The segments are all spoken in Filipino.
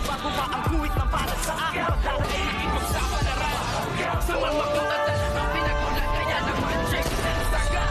Ang guhit na para sa akin Pagdadaig ipagsapalaran Sa mga katatan Ang pinagulat kaya naman Check saga.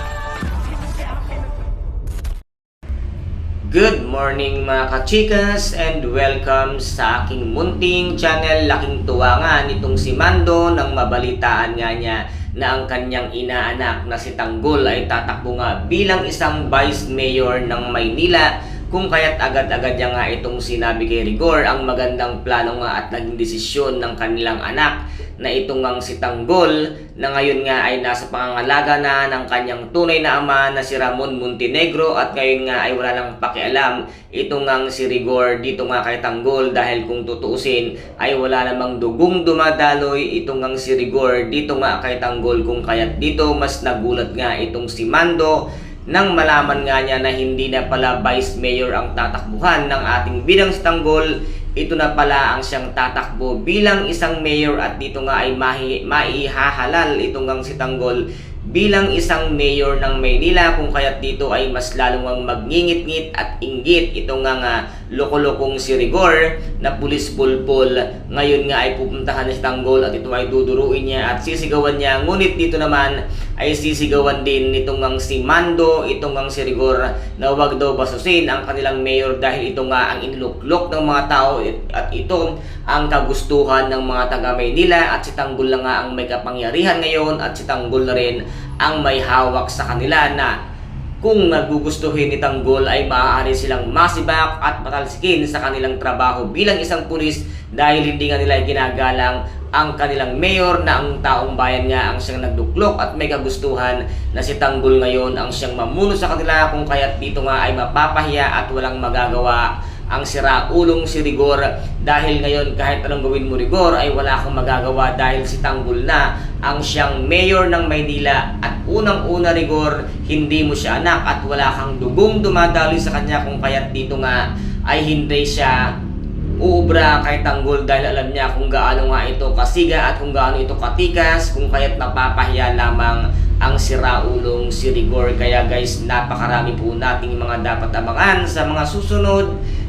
Good morning mga kachikas and welcome sa aking munting channel Laking Tuwangan itong si Mando nang mabalitaan nga niya na ang kanyang inaanak na si Tanggol ay tatakbo nga bilang isang Vice Mayor ng Maynila kung kaya't agad-agad niya nga itong sinabi kay Rigor ang magandang plano nga at naging desisyon ng kanilang anak na itong ang si Tanggol na ngayon nga ay nasa pangangalaga na ng kanyang tunay na ama na si Ramon Montenegro at ngayon nga ay wala nang pakialam itong ang si Rigor dito nga kay Tanggol dahil kung tutuusin ay wala namang dugong dumadaloy itong ang si Rigor dito nga kay Tanggol kung kaya't dito mas nagulat nga itong si Mando nang malaman nga niya na hindi na pala Vice Mayor ang tatakbuhan ng ating bilang si Tanggol, ito na pala ang siyang tatakbo bilang isang mayor at dito nga ay maihahalal itong ang si Tanggol bilang isang mayor ng Maynila kung kaya't dito ay mas lalong ang magngingit-ngit at inggit. Itong nga nga loko-lokong si Rigor na pulis pulpul ngayon nga ay pupuntahan ni Tanggol at ito ay duduruin niya at sisigawan niya. Ngunit dito naman ay sisigawan din nitong ang si Mando itong ang si Rigor na wag daw basusin ang kanilang mayor dahil ito nga ang iniluklok ng mga tao at ito ang kagustuhan ng mga taga Maynila. At si Tanggol na nga ang may kapangyarihan ngayon at si Tanggol na rin ang may hawak sa kanila na kung nagugustuhin ni Tanggol ay maaari silang masibak at patalsikin sa kanilang trabaho bilang isang pulis dahil hindi nga nila ginagalang ang kanilang mayor na ang taong bayan nga ang siyang nagduklok at may kagustuhan na si Tanggol ngayon ang siyang mamuno sa kanila kung kaya't dito nga ay mapapahiya at walang magagawa ang sira ulong si Rigor. Dahil ngayon kahit anong gawin mo Rigor ay wala kang magagawa dahil si Tanggol na ang siyang mayor ng Maynila. At unang-una Rigor hindi mo siya anak at wala kang dugong dumadaloy sa kanya kung kaya't dito nga ay hindi siya uubra kay Tanggol dahil alam niya kung gaano nga ito kasiga at kung gaano ito katikas kung kaya't napapahiya lamang ang siraulong si Rigor. Kaya guys, napakarami po nating mga dapat abangan sa mga susunod